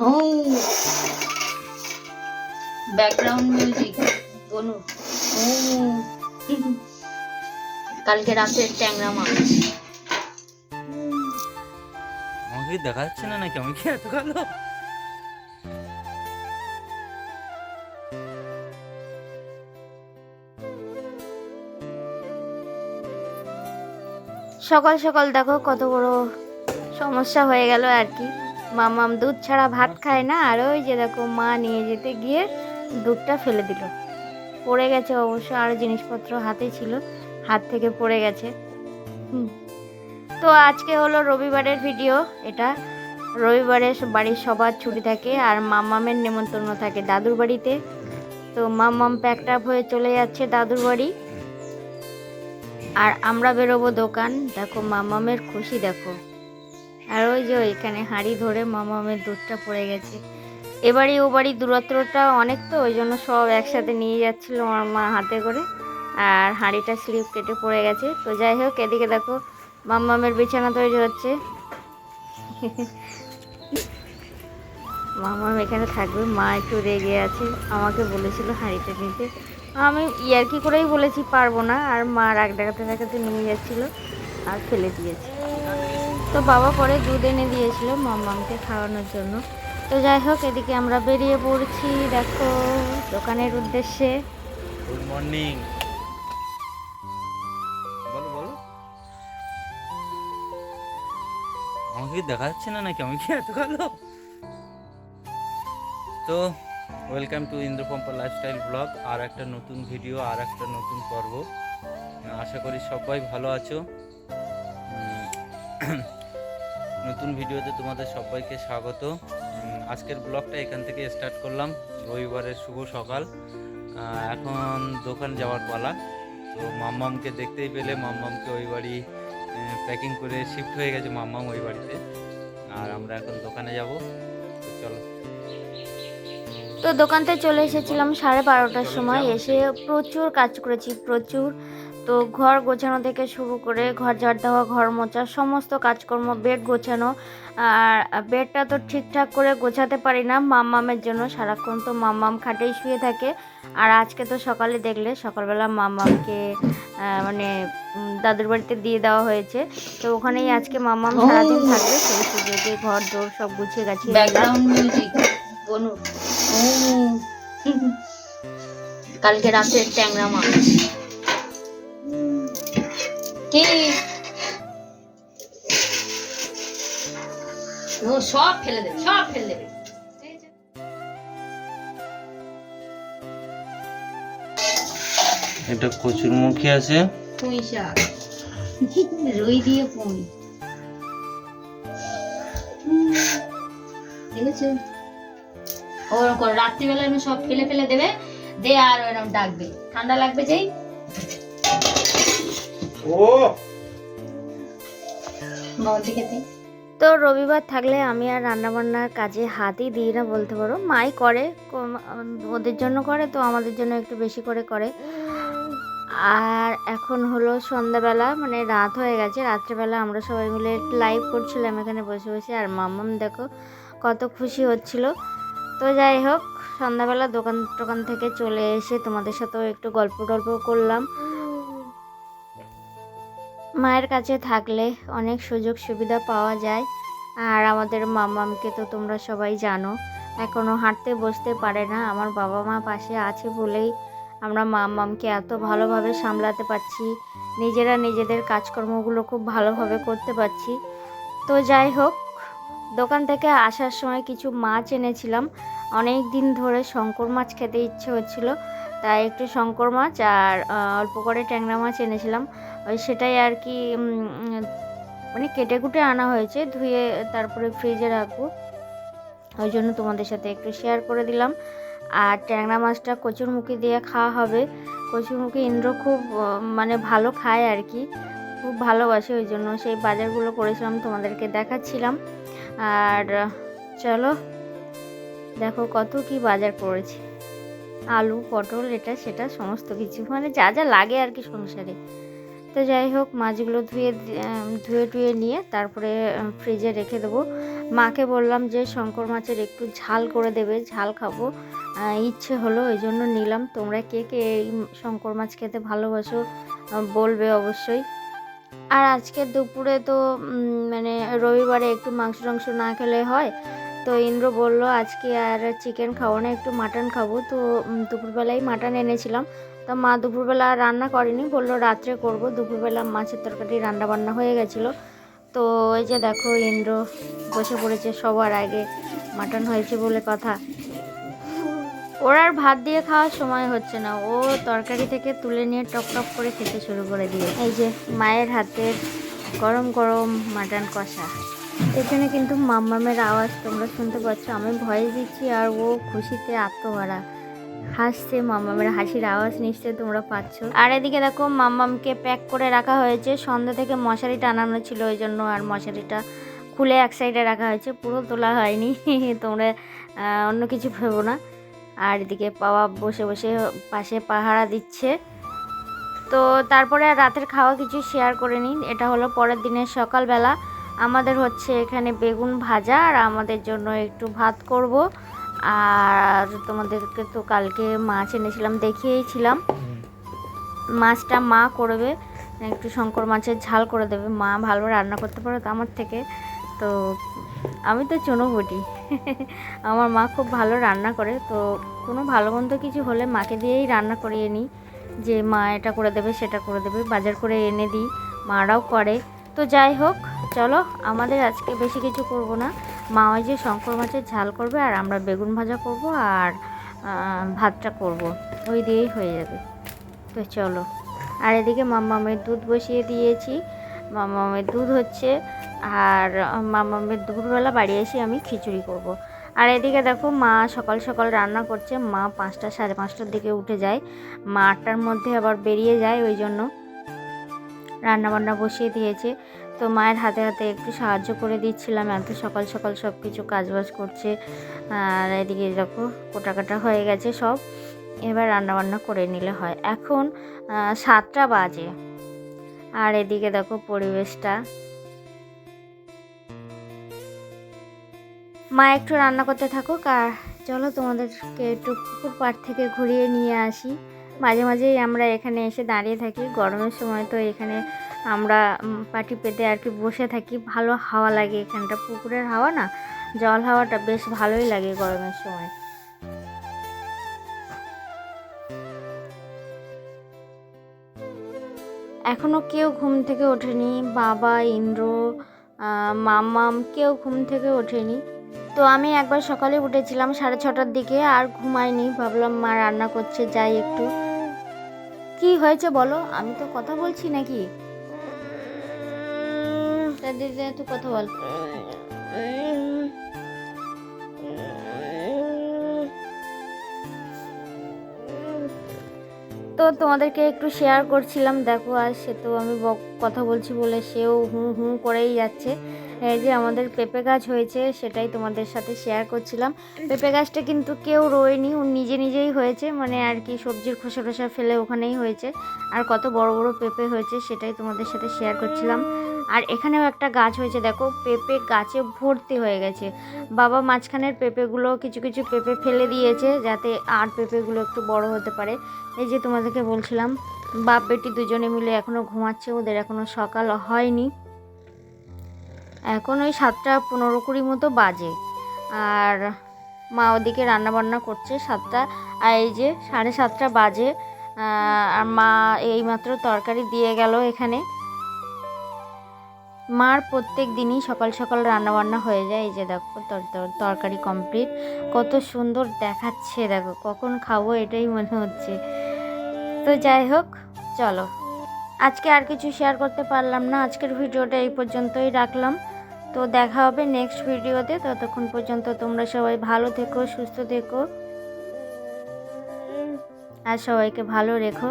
ও background music বনু ও কালকে রাতে ট্যাংরা মাছ আমাকে দেখা যাচ্ছে না নাকি? আমি কি এত কালো সকাল সকাল দেখো কত বড় সমস্যা হয়ে গেল আর কি। মামাম দুধ ছাড়া ভাত খায় না, আর ওই যে দেখো মা নিয়ে যেতে গিয়ে দুধটা ফেলে দিল। পড়ে গেছে অবশ্য আর জিনিসপত্র হাতে ছিল, হাত থেকে পড়ে গেছে। তো আজকে হলো রবিবারের ভিডিও এটা। রবিবারে বাড়ির সবার ছুটি থাকে, আর মামামের নেমন্তন্ন থাকে দাদুর বাড়িতে। তো মামাম প্যাকড আপ হয়ে চলে যাচ্ছে দাদুর বাড়ি। আর আমরা বেরোবো দোকান। দেখো মামামের খুশি, দেখো। আর ওই যে ওইখানে হাঁড়ি ধরে মামামের দুধটা পড়ে গেছে। এবারে ও বাড়ি দূরত্বটা অনেক তো, ওই জন্য সব একসাথে নিয়ে যাচ্ছিল আমার মা হাতে করে। আর হাঁড়িটা স্লিপ কেটে পড়ে গেছে। তো যাই হোক, এদিকে দেখো মামামের বিছানা তৈরি হচ্ছে। মামাম এখানে থাকবে, মা একটু রেগে আছে। আমাকে বলেছিল হাঁড়িটা নিতে। আমি ইয়ার্কি করেই বলেছি, পারব না। আর মা রাগ দেখাতে দেখাতে নিয়ে যাচ্ছিল আর ফেলে দিয়েছে। তো বাবা পরে দুধ এনে দিয়েছিল মাম্মামকে খাওয়ানোর জন্য। তো যাই হোক, এদিকে আমরা বেরিয়ে পড়ছি, দেখো, দোকানের উদ্দেশ্যে। গুড মর্নিং বলো আমাকে দেখা যাচ্ছে না নাকি? আমি কি এত কালো তো ওয়েলকাম টু ইন্দ্রপম্পা লাইফস্টাইল ব্লগ আর একটা নতুন ভিডিও আর একটা নতুন পর্ব। আশা করি সবাই ভালো আছো। নতুন ভিডিওতে তোমাদের সবাইকে স্বাগত। আজকের ব্লগটা এখান থেকে স্টার্ট করলাম। রবিবারের শুভ সকাল। এখন দোকান যাওয়ার পালা। তো মাম্মামকে দেখতেই পেলে। মাম্মামকে ওই বাড়ি প্যাকিং করে শিফট হয়ে গেছে মাম্মাম ওই বাড়িতে। আর আমরা এখন দোকানে যাব। তো চলো। তো দোকানতে চলে এসেছিলাম সাড়ে বারোটার সময়। এসে প্রচুর কাজ করেছি। প্রচুর তো ঘর গোছানো থেকে শুরু করে ঘর ঝাড় দেওয়া ঘর মোছা সমস্ত কাজকর্ম বেড গোছানো। আর বেডটা তো ঠিকঠাক করে গোছাতে পারি না মাম্মামের জন্য। সারাক্ষণ তো মাম্মাম খাটেই শুয়ে থাকে। আর আজকে তো সকালে দেখলে সকালবেলা মাম্মামকে আহ, মানে দাদুর বাড়িতে দিয়ে দেওয়া হয়েছে। তো ওখানেই আজকে মাম্মাম সারাদিন থাকবে। সেই সুযোগে ঘর দৌড় সব গুছিয়ে ও। কালকে রাতে ট্যাংরা মাছ। কি? সব ফেলে দেবে সব ফেলে দেবে। এটা কচুর মুখী আছে। পুঁই শাক। রুই দিয়ে পুঁই। দেখেছ? ওরকম রাত্রিবেলা এরকম সব ফেলে ফেলে দেবে দে আর এরকম ডাকবে। ঠান্ডা লাগবে যেই। তো রবিবার থাকলে আমি আর রান্নাবান্নার কাজে হাতই দিই না বলতে পারো। মাই করে ওদের জন্য করে তো আমাদের জন্য একটু বেশি করে করে। আর এখন হলো সন্ধ্যাবেলা মানে রাত হয়ে গেছে। রাত্রেবেলা আমরা সবাই মিলে লাইভ করছিলাম এখানে বসে বসে। আর মাম্মাম দেখো কত খুশি হচ্ছিল। তো যাই হোক সন্ধ্যাবেলা দোকান টোকান থেকে চলে এসে তোমাদের সাথেও একটু গল্প টল্প করলাম। মায়ের কাছে থাকলে অনেক সুযোগ সুবিধা পাওয়া যায়। আর আমাদের মামামকে তো তোমরা সবাই জানো এখনও হাঁটতে বসতে পারে না। আমার বাবা মা পাশে আছে বলেই আমরা মামামকে এত ভালোভাবে সামলাতে পারছি, নিজেরা নিজেদের কাজকর্মগুলো খুব ভালোভাবে করতে পারছি। তো যাই হোক, দোকান থেকে আসার সময় কিছু মাছ এনেছিলাম। অনেক দিন ধরে শঙ্কর মাছ খেতে ইচ্ছে হচ্ছিল, তাই একটু শঙ্কর মাছ আর অল্প করে ট্যাংরা মাছ এনেছিলাম। ওই সেটাই আর কি মানে কেটে কুটে আনা হয়েছে, ধুয়ে তারপরে ফ্রিজে রাখব। ওই জন্য তোমাদের সাথে একটু শেয়ার করে দিলাম। আর ট্যাংরা মাছটা কচুরমুখী দিয়ে খাওয়া হবে। কচুরমুখী ইন্দ্র খুব মানে ভালো খায় আর কি, খুব ভালোবাসে, ওই জন্য সেই বাজারগুলো করেছিলাম, তোমাদেরকে দেখাচ্ছিলাম। আর চলো, দেখো কত কি বাজার করেছি। আলু, পটল, এটা, সেটা, সমস্ত কিছু মানে যা যা লাগে আর কি সংসারে। তো যাই হোক, মাছগুলো ধুয়ে ধুয়ে টুয়ে নিয়ে তারপরে ফ্রিজে রেখে দেবো। মাকে বললাম যে, শঙ্কর মাছের একটু ঝাল করে দেবে, ঝাল খাব। ইচ্ছে হলো, ওই জন্য নিলাম। তোমরা কে কে এই শঙ্কর মাছ খেতে ভালোবাসো বলবে অবশ্যই। আর আজকে দুপুরে তো মানে রবিবারে একটু মাংস টাংস না খেলে হয়। তো ইন্দ্র বলল, আজকে আর চিকেন খাব না, একটু মাটন খাব। তো দুপুরবেলায় মাটন এনেছিলাম। তো মা দুপুরবেলা রান্না করেনি, বলল রাত্রে করব। দুপুরবেলা মাছের তরকারি রান্না বান্না হয়ে গেছিল। তো ওই যে দেখো, ইন্দ্র বসে পড়েছে সবার আগে। মাটন হয়েছে বলে কথা। ওর আর ভাত দিয়ে খাওয়ার সময় হচ্ছে না। ও তরকারি থেকে তুলে নিয়ে টক টক করে খেতে শুরু করে দিয়ে এই যে মায়ের হাতের গরম গরম মাটন কষা। এখানে কিন্তু মাম্মামের আওয়াজ তোমরা শুনতে পাচ্ছ। আমি ভয়েস দিচ্ছি আর ও খুশিতে আত্মহারা। হাসছে, মাম্মামের হাসির আওয়াজ নিশ্চয়ই তোমরা পাচ্ছ। আর এদিকে দেখো, মাম্মামকে প্যাক করে রাখা হয়েছে। সন্ধ্যা থেকে মশারি টানানো ছিল ওই জন্য আর মশারিটা খুলে এক সাইডে রাখা হয়েছে। পুরো তোলা হয়নি। তোমরা অন্য কিছু ভেবো না। আর এদিকে পাওয়া বসে বসে পাশে পাহারা দিচ্ছে। তো তারপরে রাতের খাওয়া কিছু শেয়ার করে নিন। এটা হলো পরের দিনের সকালবেলা। আমাদের হচ্ছে এখানে বেগুন ভাজা আর আমাদের জন্য একটু ভাত করব। আর তোমাদেরকে তো কালকে মাছ এনেছিলাম, দেখিয়েছিলাম। মাছটা মা করবে, একটু শঙ্কর মাছের ঝাল করে দেবে। মা ভালো রান্না করতে পারে তো আমার থেকে। তো আমি তো চুনো বটি। আমার মা খুব ভালো রান্না করে। তো কোনো ভালো মন্দ কিছু হলে মাকে দিয়েই রান্না করিয়ে নিই। যে মা এটা করে দেবে, সেটা করে দেবে, বাজার করে এনে দিই। মারাও করে। তো যাই হোক, চলো, আমাদের আজকে বেশি কিছু করব না। মা ওই যে শঙ্কর মাছের ঝাল করবে আর আমরা বেগুন ভাজা করব আর ভাতটা করব। ওই দিয়েই হয়ে যাবে। তো চলো। আর এদিকে মাম্মামের দুধ বসিয়ে দিয়েছি। মাম্মামের দুধ হচ্ছে আর মাম্মামের দুপুরবেলা বাড়ি এসে আমি খিচুড়ি করব। আর এদিকে দেখো মা সকাল সকাল রান্না করছে। মা পাঁচটা, সাড়ে পাঁচটার দিকে উঠে যায়। মা আটটার মধ্যে আবার বেরিয়ে যায়, ওই জন্য রান্না বান্না বসিয়ে দিয়েছে। তো মায়ের হাতে হাতে একটু সাহায্য করে দিচ্ছিলাম। এত সকাল সকাল সব কিছু কাজবাজ করছে। আর এদিকে দেখো কোটা কাটা হয়ে গেছে সব। এবার রান্না বান্না করে নিলে হয়। এখন সাতটা বাজে। আর এদিকে দেখো পরিবেশটা। মা, একটু রান্না করতে থাকুক। আর চলো তোমাদেরকে একটু পুকুর পাড় থেকে ঘুরিয়ে নিয়ে আসি। মাঝে মাঝেই আমরা এখানে এসে দাঁড়িয়ে থাকি। গরমের সময় তো এখানে আমরা পাটি পেতে আর কি বসে থাকি। ভালো হাওয়া লাগে এখানটা। পুকুরের হাওয়া না, জল হাওয়াটা বেশ ভালোই লাগে গরমের সময়। এখনও কেউ ঘুম থেকে ওঠেনি। বাবা, ইন্দ্র মামাম কেউ ঘুম থেকে ওঠেনি। তো আমি একবার সকালে উঠেছিলাম সাড়ে ছটার দিকে, আর ঘুমাইনি। ভাবলাম মা রান্না করছে, যাই একটু। কি হয়েছে বলো? আমি তো কথা বলছি নাকি? দিদি তুই কথা বল। তো তোমাদেরকে একটু শেয়ার করছিলাম, দেখো, আর সে তো আমি কথা বলছি বলে সেও হুঁ হুঁ করেই যাচ্ছে। এই যে আমাদের পেঁপে গাছ হয়েছে, সেটাই তোমাদের সাথে শেয়ার করছিলাম। পেঁপে গাছটা কিন্তু কেউ রোয়নি, ও নিজে নিজেই হয়েছে মানে আর কি সবজির খোসা টোসা ফেলে ওখানেই হয়েছে। আর কত বড় বড় পেঁপে হয়েছে, সেটাই তোমাদের সাথে শেয়ার করছিলাম। আর এখানেও একটা গাছ হয়েছে, দেখো, পেঁপে গাছে ভর্তি হয়ে গেছে। বাবা মাঝখানের পেঁপেগুলো কিছু কিছু পেঁপে ফেলে দিয়েছে, যাতে আর পেঁপেগুলো একটু বড় হতে পারে। এই যে তোমাদেরকে বলছিলাম বাপ বেটি দুজনে মিলে এখনও ঘুমাচ্ছে, ওদের এখনও সকাল হয়নি। এখন ওই সাতটা পনেরো কুড়ি মতো বাজে। আর মা ওদিকে রান্না বান্না করছে সাতটা, আর এই যে সাড়ে সাতটা বাজে আর মা এইমাত্র তরকারি দিয়ে গেল এখানে। মার প্রত্যেক দিনই সকাল সকাল রান্না বান্না হয়ে যায়। এই যে দেখো, তর- তর- তরকারি কমপ্লিট। কত সুন্দর দেখাচ্ছে, দেখো, কখন খাব এটাই মনে হচ্ছে। তো যাই হোক, চলো। আজকে আর কিছু শেয়ার করতে পারলাম না। আজকের ভিডিওটা এই পর্যন্তই রাখলাম। তো দেখা হবে নেক্সট ভিডিওতে। ততক্ষণ পর্যন্ত তোমরা সবাই ভালো থেকো, সুস্থ থেকো। আর সবাইকে ভালো রেখো।